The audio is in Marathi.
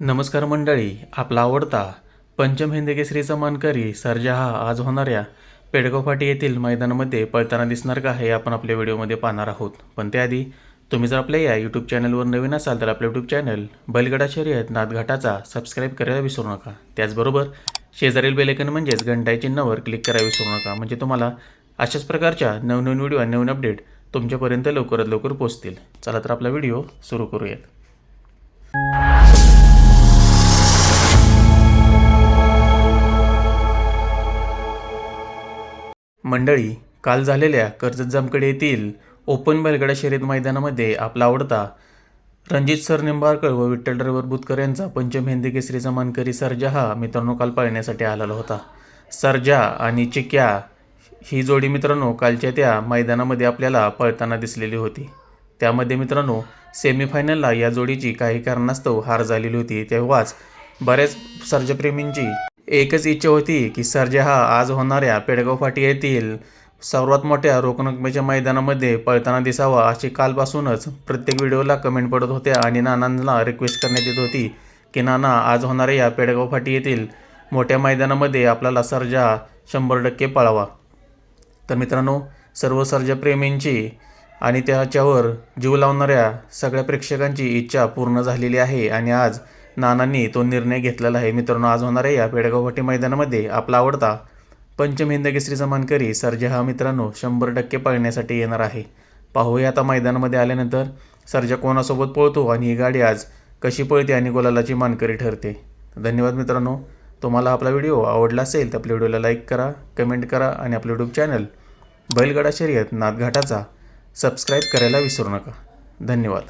नमस्कार मंडळी आपला आवडता पंचम हिंदकेसरीचा मानकरी सर्जा हा आज होणाऱ्या पेडगावफाटी येथील मैदानामध्ये पळताना दिसणार का हे आपण आपल्या व्हिडिओमध्ये पाहणार आहोत. पण त्याआधी तुम्ही जर आपल्या या यूट्यूब चॅनलवर नवीन असाल तर आपल्या यूट्यूब चॅनल बैलगडा शर्यत नाथघाटाचा सबस्क्राईब करायला विसरू नका. त्याचबरोबर शेजारील बेलेकन म्हणजेच घंटाई चिन्हावर क्लिक करायला विसरू नका. म्हणजे तुम्हाला अशाच प्रकारच्या नवनवीन व्हिडिओ आणि नवीन अपडेट तुमच्यापर्यंत लवकरात लवकर पोहोचतील. चला तर आपला व्हिडिओ सुरू करूयात. मंडळी काल झालेल्या कर्जत जामखेड येथील ओपन बैलगाडा शर्यत मैदानामध्ये आपला आवडता रणजित सर निंबाळकर व विठ्ठल ड्रायव्हर बुतकर यांचा पंचम हिंदी केसरीचा मानकरी सर्जा हा मित्रांनो काल पाळण्यासाठी आलेला होता. सर्जा आणि चिक्या ही जोडी मित्रांनो कालच्या त्या मैदानामध्ये आपल्याला पळताना दिसलेली होती. त्यामध्ये मित्रांनो सेमीफायनलला या जोडीची काही कारणास्तव हार झालेली होती. तेव्हाच बऱ्याच सर्जप्रेमींची एकच इच्छा होती की सर्जा हा आज होणाऱ्या पेडगाव फाटी येथील सर्वात मोठ्या रोखनकमेच्या मैदानामध्ये पळताना दिसावा अशी कालपासूनच प्रत्येक व्हिडिओला कमेंट पडत होत्या आणि नानांना रिक्वेस्ट करण्यात येत होती की नाना आज होणाऱ्या या पेडगाव फाटी येथील मोठ्या मैदानामध्ये आपल्याला सर्जा शंभर टक्के पळावा. तर मित्रांनो सर्व सर्जप्रेमींची आणि त्याच्यावर जीव लावणाऱ्या सगळ्या प्रेक्षकांची इच्छा पूर्ण झालेली आहे आणि आज नानांनी तो निर्णय घेतलेला आहे. मित्रांनो आज होणाऱ्या या पेडगावटी मैदानामध्ये आपला आवडता पंचम हिंद मानकरी सर्जा हा मित्रांनो शंभर टक्के पळण्यासाठी येणार आहे. पाहूया आता मैदानामध्ये आल्यानंतर सर्जा कोणासोबत पळतो आणि ही गाडी आज कशी पळते आणि गोलालाची मानकरी ठरते. धन्यवाद मित्रांनो. तुम्हाला आपला व्हिडिओ आवडला असेल तर आपल्या व्हिडिओला लाईक करा कमेंट करा आणि आपलं यूट्यूब चॅनल बैलगडा शर्यत नादघाटाचा सबस्क्राईब करायला विसरू नका. धन्यवाद.